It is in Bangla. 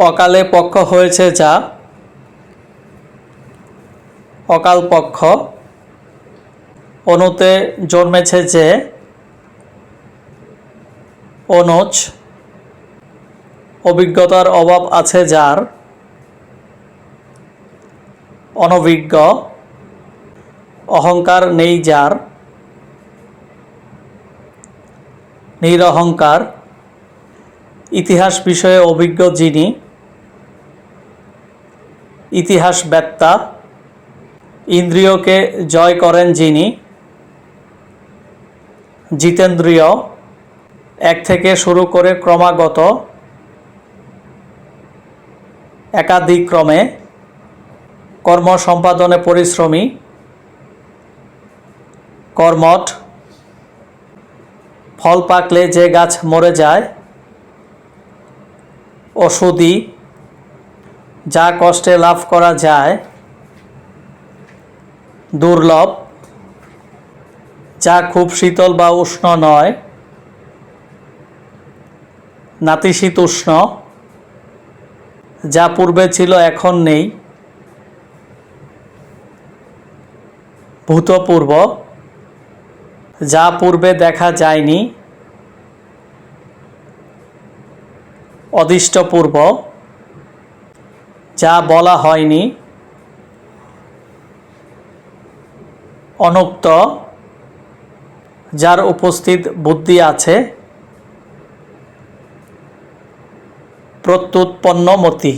অকালে পক্ষ হয়েছে যা? অকাল পক্ষ। অনুতে জন্মেছে যে? অনুজ অভিজ্ঞতার অভাব আছে যার? অনভিজ্ঞ। অহংকার নেই যার? নিরহংকার। ইতিহাস বিষয়ে অভিজ্ঞ যিনি ইতিহাস বেত্তা ইন্দ্রিয়কে জয় করেন যিনি, জিতেন্দ্রিয়, এক থেকে শুরু করে ক্রমাগত একাধিক্রমে কর্ম সম্পাদনে পরিশ্রমী, কর্মঠ, ফল পাকলে যে গাছ মরে যায়, ওষুধি যা কষ্টে লাভ করা যায়, দুর্লভ, যা খুব শীতল বা উষ্ণ নয় নাতিশীতোষ্ণ যা পূর্বে ছিল এখন নেই, ভূতপূর্ব, যা পূর্বে দেখা যায়নি, অদিষ্টপূর্ব। বলা হয়নি অনুক্ত যার উপস্থিত বুদ্ধি আছে প্রত্যুৎপন্নমতি।